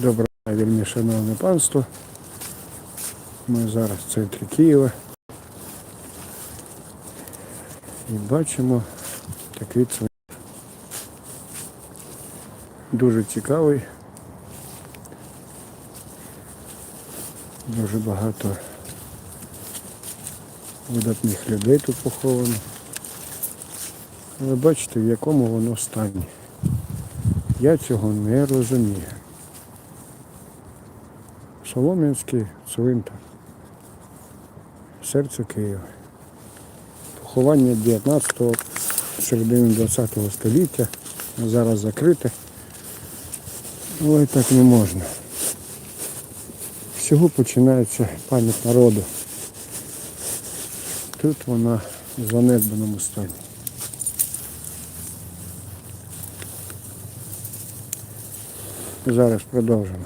Доброго дня, вельми шановне панство. Ми зараз в центрі Києва. І бачимо такий цвинтар. Дуже цікавий. Дуже багато видатних людей тут поховано. Але бачите, в якому воно стані. Я цього не розумію. Солом'янський цвинтар. Серце Києва. Поховання 19-го, середини 20-го століття. Зараз закрите. Але так не можна. Всього починається пам'ять народу. Тут вона в занедбаному стані. Зараз продовжимо.